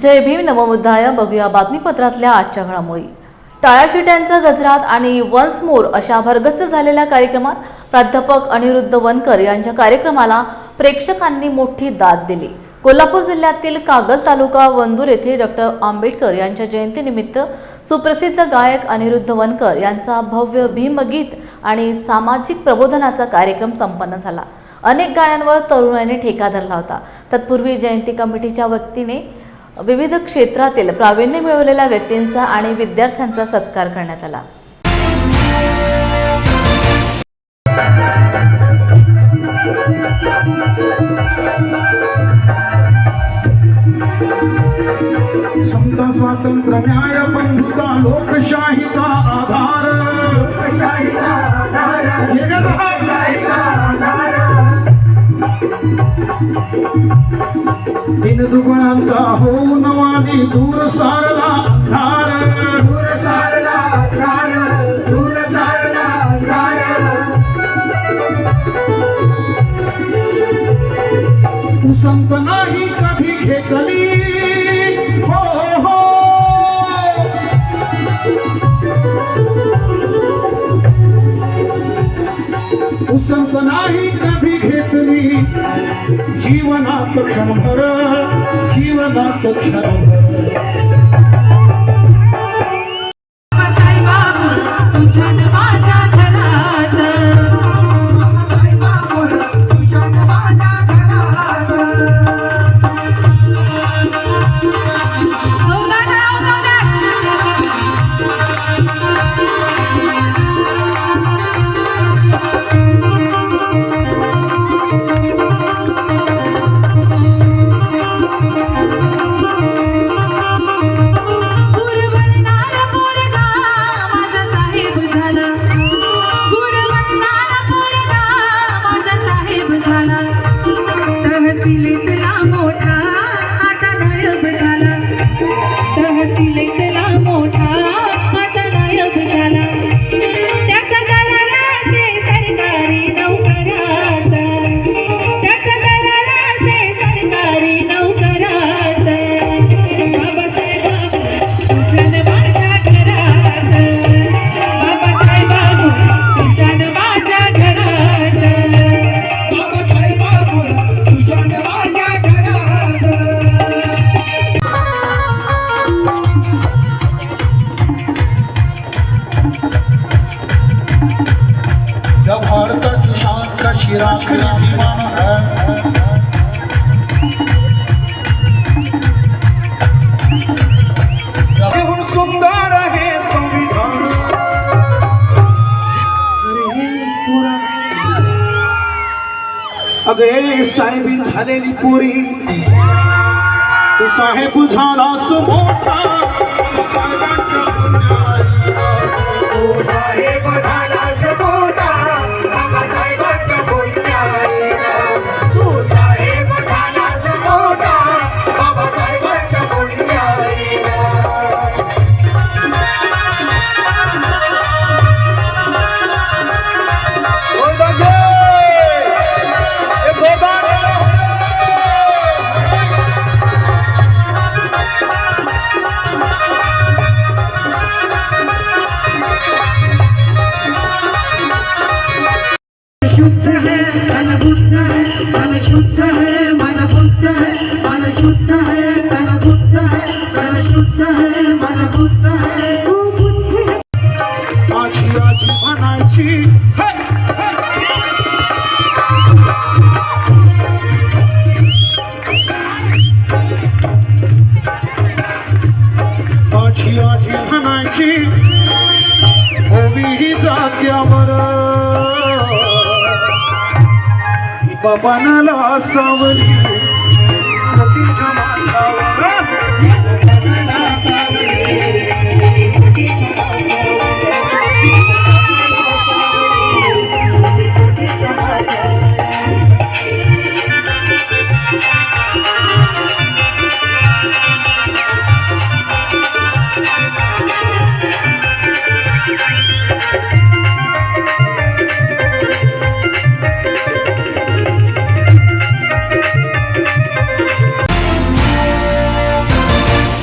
जय भीम नवमुद्दाय बघूया बातमीपत्रातल्या आजच्या घडामोडी. टाळ्याशिट्यांचा गजरात आणि वन्स मोर अशा भरगच्च झालेल्या कार्यक्रमात प्राध्यापक अनिरुद्ध वनकर यांच्या कार्यक्रमाला प्रेक्षकांनी मोठी दाद दिली. कोल्हापूर जिल्ह्यातील कागल तालुका वंदूर येथे डॉक्टर आंबेडकर यांच्या जयंतीनिमित्त सुप्रसिद्ध गायक अनिरुद्ध वनकर यांचा भव्य भीमगीत आणि सामाजिक प्रबोधनाचा कार्यक्रम संपन्न झाला. अनेक गाण्यांवर तरुणांनी ठेका धरला होता. तत्पूर्वी जयंती कमिटीच्या वतीने विविध क्षेत्रातील प्रावीण्य मिळवलेल्या व्यक्तींचा आणि विद्यार्थ्यांचा सत्कार करण्यात आला. समता स्वातंत्र्य न्याय बंधुता लोकशाहीचा आधार. हे ग दिन दुगुणांचा होऊ नवानी दूर सारला संत नाही कधी घेतली? हो हो. उसंत नाही कधी घेतली. जीवनात क्षणभर जीवनात क्षणभर सुंदर है संविधान. अगे साहेबी झालेली पुरी. तू साहेब झालास मोठा. माझी होवी जात्यावर बाबानाला सावली सतीच्या